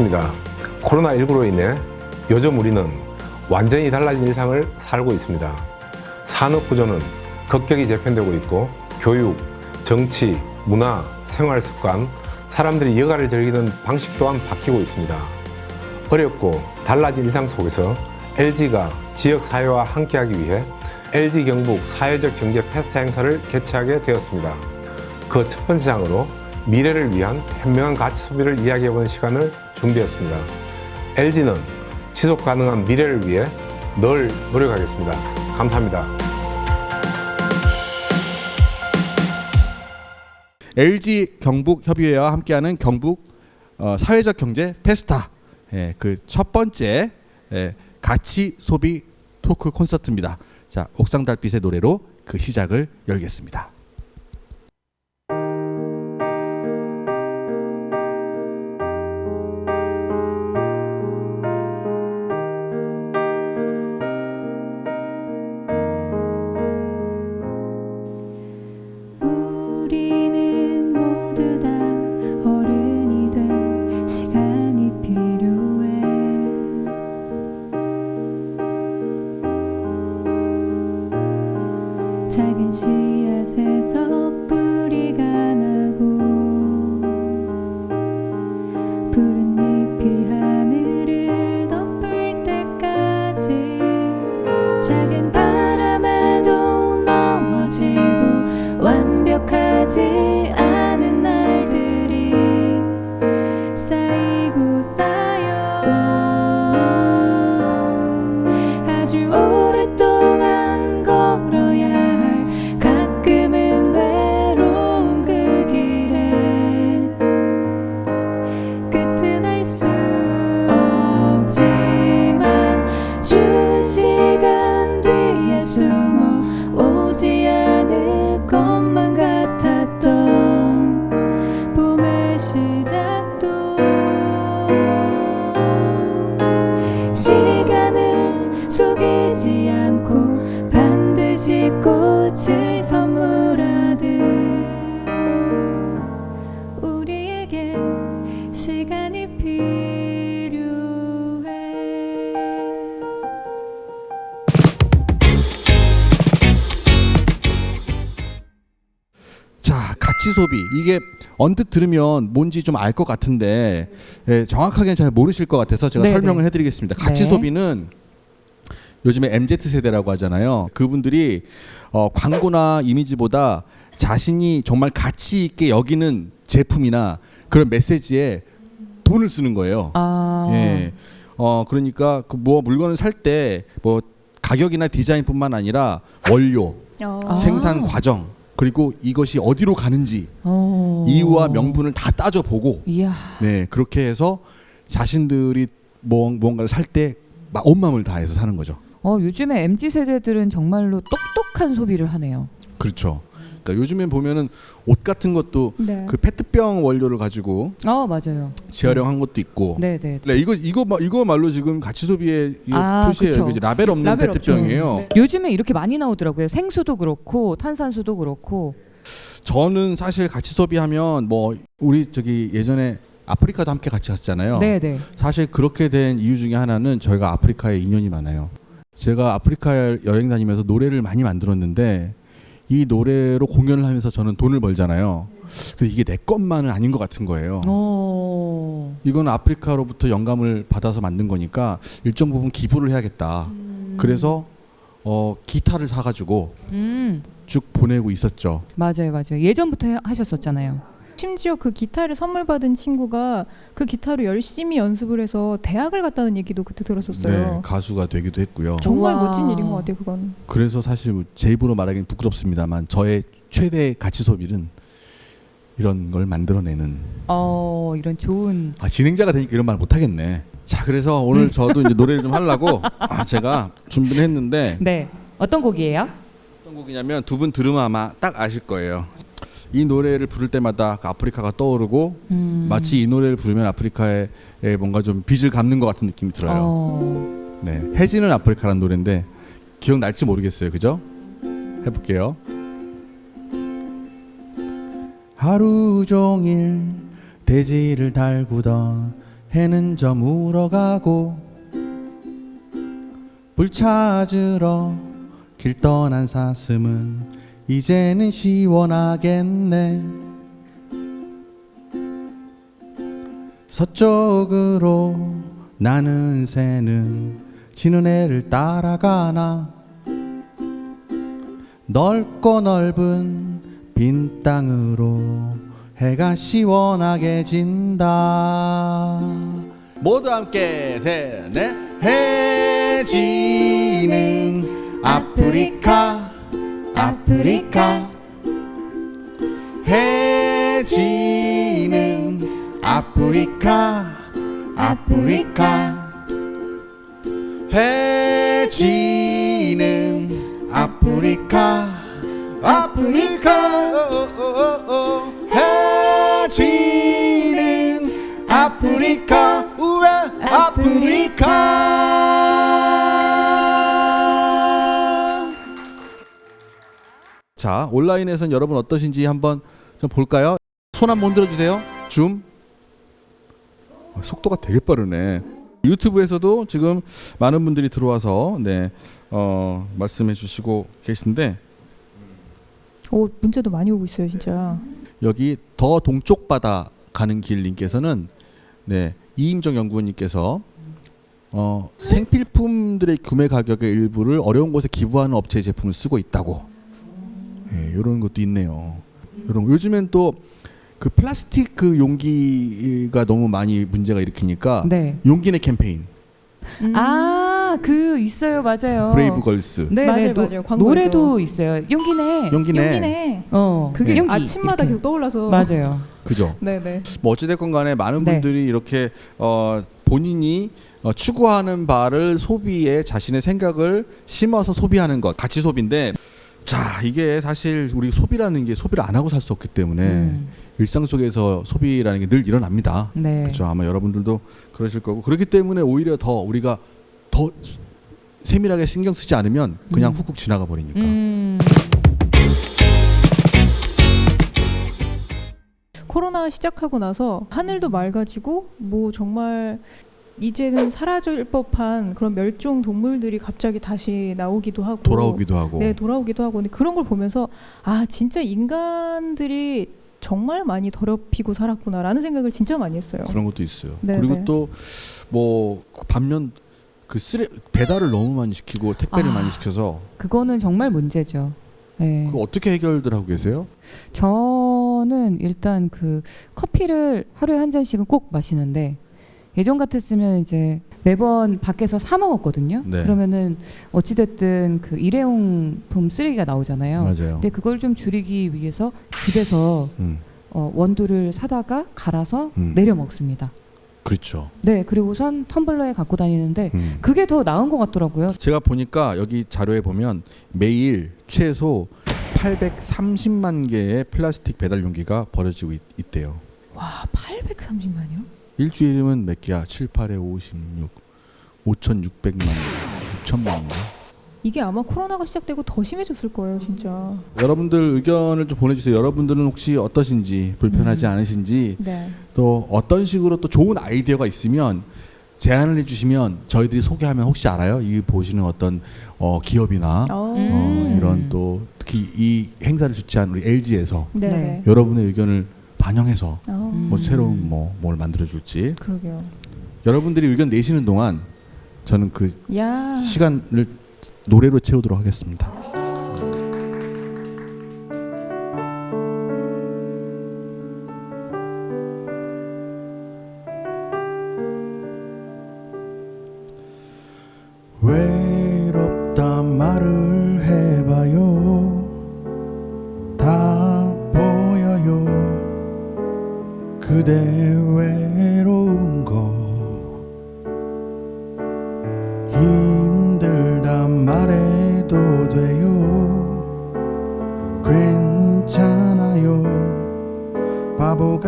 반갑습니다. 코로나19로 인해 요즘 우리는 완전히 달라진 일상을 살고 있습니다. 산업 구조는 급격히 재편되고 있고 교육, 정치, 문화, 생활 습관, 사람들이 여가를 즐기는 방식 또한 바뀌고 있습니다. 어렵고 달라진 일상 속에서 LG가 지역 사회와 함께하기 위해 LG 경북 사회적 경제 페스타 행사를 개최하게 되었습니다. 그 첫 번째 장으로 미래를 위한 현명한 가치 소비를 이야기해보는 시간을 준비했습니다. LG는 지속 가능한 미래를 위해 늘 노력하겠습니다. 감사합니다. LG 경북 협의회와 함께하는 경북 어, 사회적 경제 페스타 예, 그 첫 번째 예, 가치 소비 토크 콘서트입니다. 자 옥상 달빛의 노래로 그 시작을 열겠습니다. 가치 소비 이게 언뜻 들으면 뭔지 좀 알 것 같은데 예, 정확하게는 잘 모르실 것 같아서 제가 네네. 설명을 해드리겠습니다. 가치 네. 소비는 요즘에 MZ 세대라고 하잖아요. 그분들이 어, 광고나 이미지보다 자신이 정말 가치 있게 여기는 제품이나 그런 메시지에 돈을 쓰는 거예요. 아, 예. 어 그러니까 그 뭐 물건을 살 때 뭐 가격이나 디자인뿐만 아니라 원료, 아. 생산 과정 그리고 이것이 어디로 가는지 어. 이유와 명분을 다 따져 보고 이야, 네 그렇게 해서 자신들이 뭐 무언가를 살 때 온 마음을 다해서 사는 거죠. 어 요즘에 mz 세대들은 정말로 똑똑한 소비를 하네요. 그렇죠. 그러니까 요즘엔 보면은 옷 같은 것도 네. 그 페트병 원료를 가지고 어 맞아요. 재활용한 것도 있고. 네, 네. 네, 이거 이거 마- 이거 말로 지금 가치 소비의 이 아, 표시예요. 그쵸. 라벨 없는 라벨 없죠. 페트병이에요. 네. 요즘에 이렇게 많이 나오더라고요. 생수도 그렇고 탄산수도 그렇고. 저는 사실 같이 소비하면 뭐 우리 저기 예전에 아프리카도 함께 같이 갔잖아요. 네, 네. 사실 그렇게 된 이유 중에 하나는 저희가 아프리카에 인연이 많아요. 제가 아프리카 여행 다니면서 노래를 많이 만들었는데 이 노래로 공연을 하면서 저는 돈을 벌잖아요. 근데 이게 내 것만은 아닌 것 같은 거예요. 어. 이건 아프리카로부터 영감을 받아서 만든 거니까 일정 부분 기부를 해야겠다. 그래서 어, 기타를 사가지고 음. 쭉 보내고 있었죠. 맞아요, 맞아요. 예전부터 해- 하셨었잖아요. 심지어 그 기타를 선물 받은 친구가 그 기타로 열심히 연습을 해서 대학을 갔다는 얘기도 그때 네, 들었었어요. 가수가 되기도 했고요. 정말 우와. 멋진 일인 것 같아요, 그건. 그래서 사실 뭐제 입으로 말하기는 부끄럽습니다만 저의 최대 가치 소비는 이런 걸 만들어내는 어 이런 좋은. 아, 진행자가 되니까 이런 말 못하겠네. 자 그래서 오늘 저도 이제 노래를 좀 하려고 아, 제가 준비를 했는데 네. 어떤 곡이에요? 어떤 곡이냐면 두 분 들으면 아마 딱 아실 거예요. 이 노래를 부를 때마다 그 아프리카가 떠오르고 음. 마치 이 노래를 부르면 아프리카에 뭔가 좀 빚을 갚는 것 같은 느낌이 들어요. 어. 네, 해지는 아프리카라는 노래인데 기억 날지 모르겠어요, 그죠? 해볼게요. 하루 종일 대지를 달구던 해는 저물어 가고 불 찾으러 길 떠난 사슴은 이제는 시원하겠네. 서쪽으로 나는 새는 지는 해를 따라가나. 넓고 넓은 빈 땅으로 해가 시원하게 진다. 모두 함께 셋넷 해지는 아프리카 아프리카 자 온라인에선 여러분 어떠신지 한번 좀 볼까요? 손 한번 흔들어 주세요. 줌. 어, 속도가 되게 빠르네. 유튜브에서도 지금 많은 분들이 들어와서 네 어, 말씀해 주시고 계신데. 오 문자도 많이 오고 있어요 진짜. 여기 더 동쪽 바다 가는 길 님께서는 네 이임정 연구원님께서 어, 생필품들의 구매 가격의 일부를 어려운 곳에 기부하는 업체의 제품을 쓰고 있다고 예, 이런 것도 있네요. 이런 거. 요즘엔 또 그 플라스틱 그 용기가 너무 많이 문제가 일으키니까 네. 용기 내 캠페인 음. 아, 그 있어요. 맞아요. 브레이브 걸스 네, 맞아요, 네. 노- 맞아요. 광고에서. 노래도 있어요. 용기네. 용기내 용기네. 어. 그게 네. 용기. 아침마다 이렇게. 계속 떠올라서. 맞아요. 그죠. 네 네. 뭐 어찌됐건 간에 많은 네. 분들이 이렇게 어, 본인이 어, 추구하는 바를 소비에 자신의 생각을 심어서 소비하는 것 가치 소비인데 자 이게 사실 우리 소비라는 게 소비를 안 하고 살 수 없기 때문에 음. 일상 속에서 소비라는 게 늘 일어납니다. 네. 그렇죠. 아마 여러분들도 그러실 거고 그렇기 때문에 오히려 더 우리가 더 세밀하게 신경 쓰지 않으면 그냥 음. 훅훅 지나가 버리니까. 음. 코로나 시작하고 나서 하늘도 맑아지고 뭐 정말 이제는 사라질 법한 그런 멸종 동물들이 갑자기 다시 나오기도 하고 돌아오기도 하고. 네 돌아오기도 하고 근데 그런 걸 보면서 아 진짜 인간들이 정말 많이 더럽히고 살았구나라는 생각을 진짜 많이 했어요. 그런 것도 있어요. 네, 그리고 네. 또뭐 반면 그 쓰레 배달을 너무 많이 시키고 택배를 아. 많이 시켜서 그거는 정말 문제죠. 네. 그거 어떻게 해결들 하고 계세요? 저는 일단 그 커피를 하루에 한 잔씩은 꼭 마시는데 예전 같았으면 이제 매번 밖에서 사 먹었거든요. 네. 그러면은 어찌 됐든 그 일회용품 쓰레기가 나오잖아요. 맞아요. 근데 그걸 좀 줄이기 위해서 집에서 음, 어, 원두를 사다가 갈아서 음. 내려 먹습니다. 그렇죠. 네, 그리고선 텀블러에 갖고 다니는데 음. 그게 더 나은 것 같더라고요. 제가 보니까 여기 자료에 보면 매일 최소 830만 개의 플라스틱 배달 용기가 버려지고 있, 있대요. 와 830만이요? 일주일이면 몇 개야? 7, 8에 56, 5,600만 개, 6천만 개. 이게 아마 코로나가 시작되고 더 심해졌을 거예요 진짜. 여러분들 의견을 좀 보내주세요. 여러분들은 혹시 어떠신지 불편하지 음. 않으신지 네. 또 어떤 식으로 또 좋은 아이디어가 있으면 제안을 해주시면 저희들이 소개하면 혹시 알아요? 이 보시는 어떤 어, 기업이나 어, 어, 음. 이런 또 특히 이 행사를 주최한 우리 LG에서 네네. 네. 여러분의 의견을 반영해서 어, 음. 뭐 새로운 뭐 뭘 만들어줄지 그러게요. 여러분들이 의견 내시는 동안 저는 그 야. 시간을 노래로 채우도록 하겠습니다.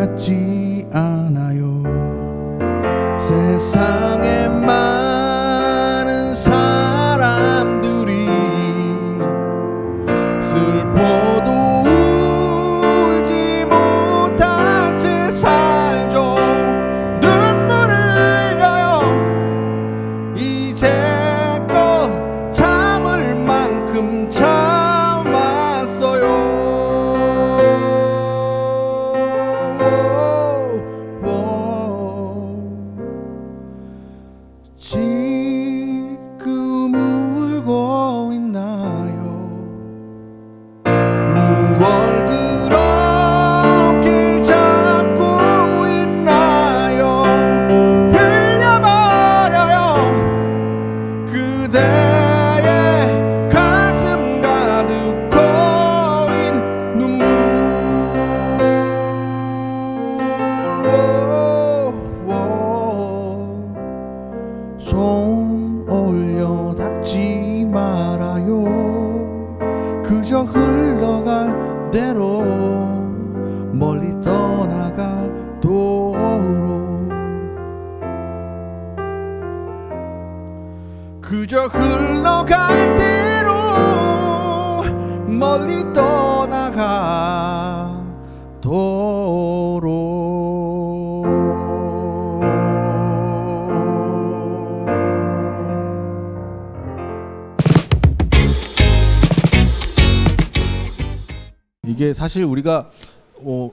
바보 there. 그저 흘러갈 대로 멀리 떠나가도록 이게 사실 우리가 어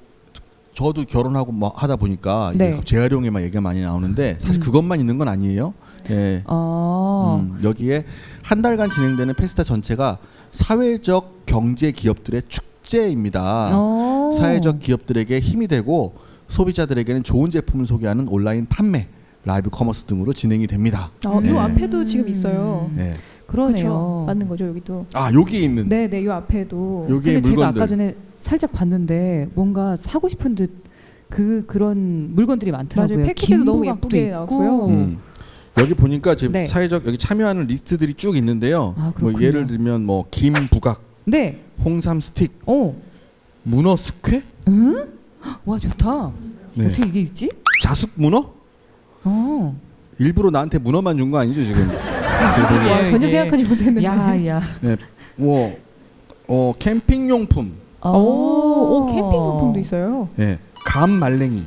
저도 결혼하고 뭐 하다 보니까 이게 네. 재활용에만 얘기가 많이 나오는데 사실 음. 그것만 있는 건 아니에요. 예. 아, 음, 여기에 한 달간 진행되는 페스타 전체가 사회적 경제 기업들의 축제입니다. 어. 사회적 기업들에게 힘이 되고 소비자들에게는 좋은 제품을 소개하는 온라인 판매, 라이브 커머스 등으로 진행이 됩니다. 아, 네. 요 앞에도 지금 있어요. 네. 그러네요. 그쵸? 맞는 거죠 여기도. 아 여기 있는 네, 네, 요 앞에도. 여기에 근데 제가 아까 물건들. 전에 살짝 봤는데 뭔가 사고 싶은 듯 그 그런 물건들이 많더라고요. 맞아요. 패키지도 너무 김부각도 예쁘게 있고. 나왔고요. 음. 여기 보니까 지금 네. 사회적 여기 참여하는 리스트들이 쭉 있는데요. 아, 뭐 그렇군요. 예를 들면 뭐 김 부각, 네. 홍삼 스틱, 어. 문어 숙회, 응? 와 좋다. 네. 어떻게 이게 있지? 자숙 문어? 어. 일부러 나한테 문어만 준 거 아니죠 지금? 와, 죄송해요. 전혀 이게- 생각하지 못했는데. 야야. 뭐 어, 캠핑 용품, 어. 오, 오, 캠핑 용품도 있어요. 예, 감 말랭이.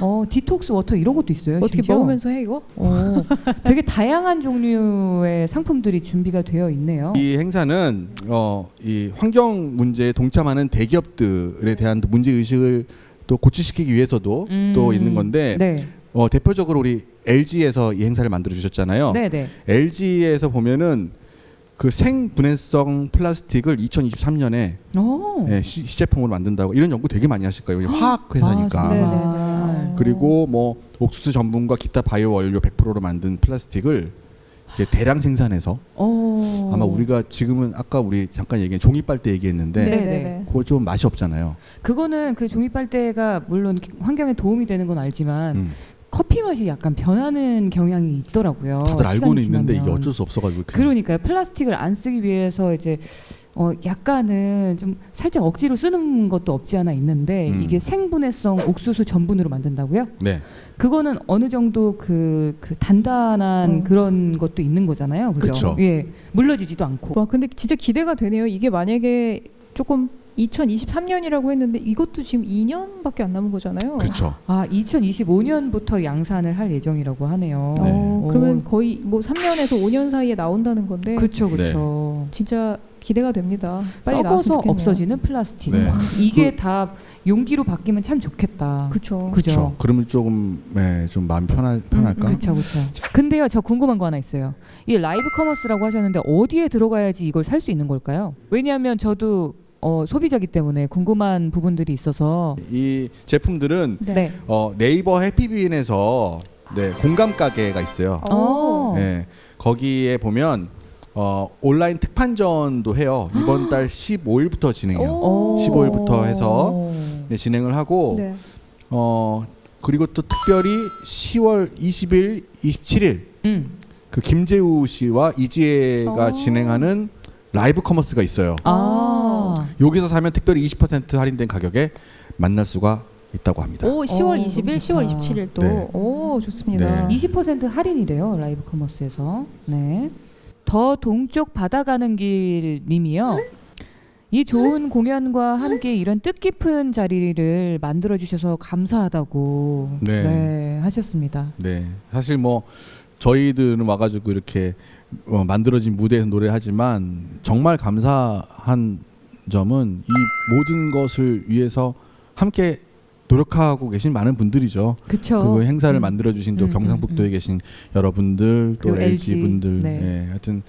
어 디톡스 워터 이런 것도 있어요. 어떻게 심지어. 먹으면서 해 이거? 어, 되게 다양한 종류의 상품들이 준비가 되어 있네요. 이 행사는 어, 이 환경 문제에 동참하는 대기업들에 대한 문제 의식을 또 고취시키기 위해서도 음. 또 있는 건데 네, 어, 대표적으로 우리 LG에서 이 행사를 만들어 주셨잖아요. 네, 네. LG에서 보면은 그 생분해성 플라스틱을 2023년에 오. 예, 시, 시제품으로 만든다고 이런 연구 되게 많이 하실 거예요. 화학 회사니까. 아, 네, 네, 정말. 네. 그리고 뭐 옥수수 전분과 기타 바이오 원료 100%로 만든 플라스틱을 이제 대량 생산해서 어. 아마 우리가 지금은 아까 우리 잠깐 얘기한 종이 빨대 얘기했는데 네, 네, 네. 네, 네. 그거 좀 맛이 없잖아요. 그거는 그 종이 빨대가 물론 환경에 도움이 되는 건 알지만 음. 커피 맛이 약간 변하는 경향이 있더라고요. 다들 알고는 있는데 이게. 어쩔 수 없어가지고 그냥 그러니까요. 플라스틱을 안 쓰기 위해서 이제 어 약간은 좀 살짝 억지로 쓰는 것도 없지 않아 있는데 음. 이게 생분해성 옥수수 전분으로 만든다고요? 네. 그거는 어느 정도 그, 그 단단한 어. 그런 것도 있는 거잖아요. 그죠? 그쵸. 예. 물러지지도 않고. 와, 근데 진짜 기대가 되네요. 이게 만약에 조금 2023년이라고 했는데 이것도 지금 2년밖에 안 남은 거잖아요. 그렇죠. 아, 2025년부터 양산을 할 예정이라고 하네요. 네. 어, 그러면 오. 거의 뭐 3년에서 5년 사이에 나온다는 건데 그렇죠. 그렇죠. 진짜 기대가 됩니다. 빨리 썩어서. 없어지는 플라스틱. 네. 이게 다 용기로 바뀌면 참 좋겠다. 그렇죠. 그렇죠. 그러면 조금 네, 좀 마음 편할 편할까? 음, 그렇죠, 그렇죠. 근데요, 저 궁금한 거 하나 있어요. 이 라이브 커머스라고 하셨는데 어디에 들어가야지 이걸 살 수 있는 걸까요? 왜냐하면 저도 어, 소비자기 때문에 궁금한 부분들이 있어서 이 제품들은 네. 네. 어, 네이버 해피비인에서 네, 공감 가게가 있어요. 어. 네, 거기에 보면 어, 온라인 특판전도 해요. 이번 달 15일부터 진행해요. 오. 15일부터 해서 네, 진행을 하고 네. 어 그리고 또 특별히 10월 20일, 27일 음. 그 김재우 씨와 이지혜가 어. 진행하는 라이브 커머스가 있어요. 아. 여기서 사면 특별히 20% 할인된 가격에 만날 수가 있다고 합니다. 오, 10월 어, 20일, 너무 10월 좋다. 27일 또. 네. 오, 좋습니다. 네. 20% 할인이래요 라이브 커머스에서. 네. 더 동쪽 받아가는 길 님이요. 이 좋은 공연과 함께 이런 뜻깊은 자리를 만들어 주셔서 감사하다고 네. 네, 하셨습니다. 네, 사실 뭐 저희들은 와가지고 이렇게 어, 만들어진 무대에서 노래하지만 정말 감사한 점은 이 모든 것을 위해서 함께 노력하고 계신 많은 분들이죠. 그렇죠. 그리고 행사를 만들어 주신 또 음, 경상북도에 음, 음. 계신 여러분들 또 LG, 분들 네. 예, 하여튼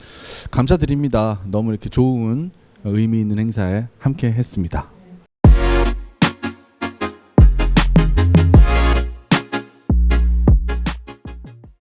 감사드립니다. 너무 이렇게 좋은 의미 있는 행사에 함께 했습니다.